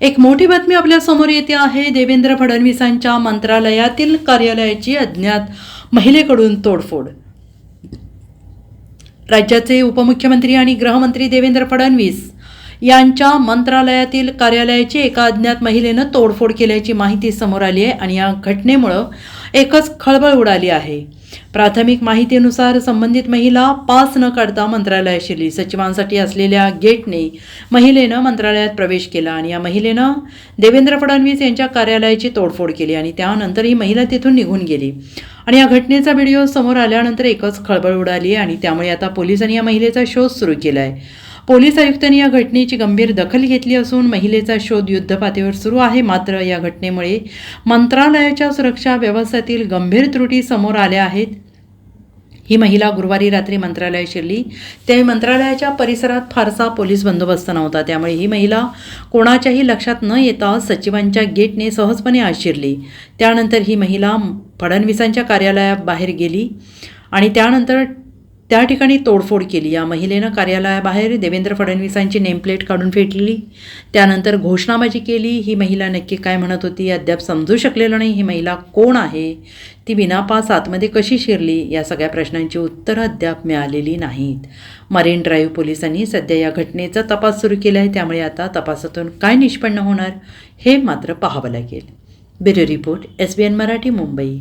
एक मोठी बातमी आपल्यासमोर येते आहे. देवेंद्र फडणवीसांच्या मंत्रालयातील कार्यालयाची अज्ञात महिलेकडून तोडफोड. राज्याचे उपमुख्यमंत्री आणि गृहमंत्री देवेंद्र फडणवीस यांच्या मंत्रालयातील कार्यालयाची एका अज्ञात महिलेनं तोडफोड केल्याची माहिती समोर आली आहे आणि या घटनेमुळं एकच खळबळ उडाली आहे. प्राथमिक माहितीनुसार संबंधित महिला पास न काढता मंत्रालयात शिरली सचिवांसाठी असलेल्या गेटने महिलेनं मंत्रालयात प्रवेश केला आणि या महिलेनं देवेंद्र फडणवीस यांच्या कार्यालयाची तोडफोड केली आणि त्यानंतर ही महिला तिथून निघून गेली. आणि या घटनेचा व्हिडिओ समोर आल्यानंतर एकच खळबळ उडाली आहे आणि त्यामुळे आता पोलिसांनी या महिलेचा शोध सुरू केला आहे पोलीस आयुक्तांनी या घटनेची गंभीर दखल घेतली असून महिलेचा शोध युद्धपातळीवर सुरू आहे. मात्र या घटनेमुळे मंत्रालयाच्या सुरक्षा व्यवस्थेतील गंभीर त्रुटी समोर आल्या आहेत. ही महिला गुरुवारी रात्री मंत्रालयात शिरली. त्यावेळी मंत्रालयाच्या परिसरात फारसा पोलीस बंदोबस्त नव्हता. त्यामुळे ही महिला कोणाच्याही लक्षात न येता सचिवांच्या गेटने सहजपणे आत शिरली. त्यानंतर ही महिला फडणवीसांच्या कार्यालयाबाहेर गेली आणि त्यानंतर त्या ठिकाणी तोडफोड केली. या महिलेनं कार्यालयाबाहेर देवेंद्र फडणवीसांची नेमप्लेट काढून फेटली. त्यानंतर घोषणाबाजी केली. ही महिला नक्की काय म्हणत होती अद्याप समजू शकलेलं नाही. ही महिला कोण आहे? ती विनापास आतमध्ये कशी शिरली? या सगळ्या प्रश्नांची उत्तरं अद्याप मिळालेली नाहीत. मरीन ड्राईव्ह पोलिसांनी सध्या या घटनेचा तपास सुरू केला आहे त्यामुळे आता तपासातून काय निष्पन्न होणार हे मात्र पाहावं लागेल. Bureau report S B N Marathi Mumbai.